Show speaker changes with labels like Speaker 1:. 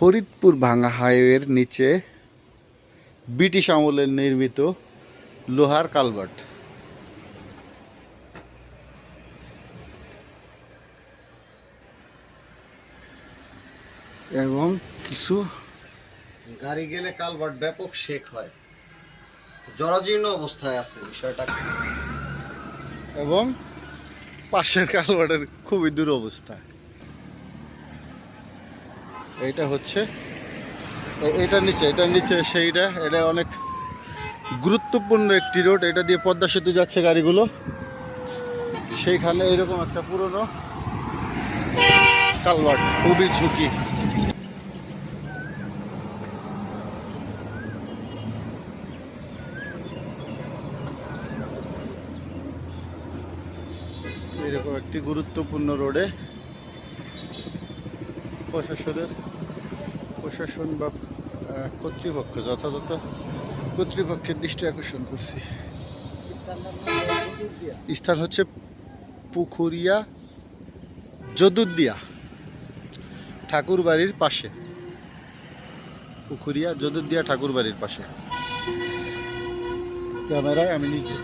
Speaker 1: ফরিদপুর ভাঙা হাইওয়ের নিচে ব্রিটিশ আমলের নির্মিত লোহার কালভার্ট। এবং কিছু
Speaker 2: গাড়ি গেলে কালভার্ট ব্যাপক শেক হয়। জরাজীর্ণ অবস্থায় আছে বিষয়টা
Speaker 1: এবং পাশের কালভার্টের খুবই দূর দুরবস্থা। এইটা হচ্ছে এটার নিচে এটার নিচে সেইটা, এটা অনেক গুরুত্বপূর্ণ একটি রোড, এটা দিয়ে পদ্মা সেতু যাচ্ছে গাড়িগুলো। সেইখানে এরকম একটা পুরনো কালভার্ট, খুবই ঝুঁকি। এরকম একটি গুরুত্বপূর্ণ রোডে প্রশাসনের প্রশাসন বা কর্তৃপক্ষ, যথাযথ কর্তৃপক্ষের দৃষ্টি আকর্ষণ করছি। স্থান হচ্ছে পুখুরিয়া যদুদ্দিয়া ঠাকুর বাড়ির পাশে। পুখুরিয়া যদুদ্দিয়া ঠাকুর বাড়ির পাশে। ক্যামেরায় আমি নিজে।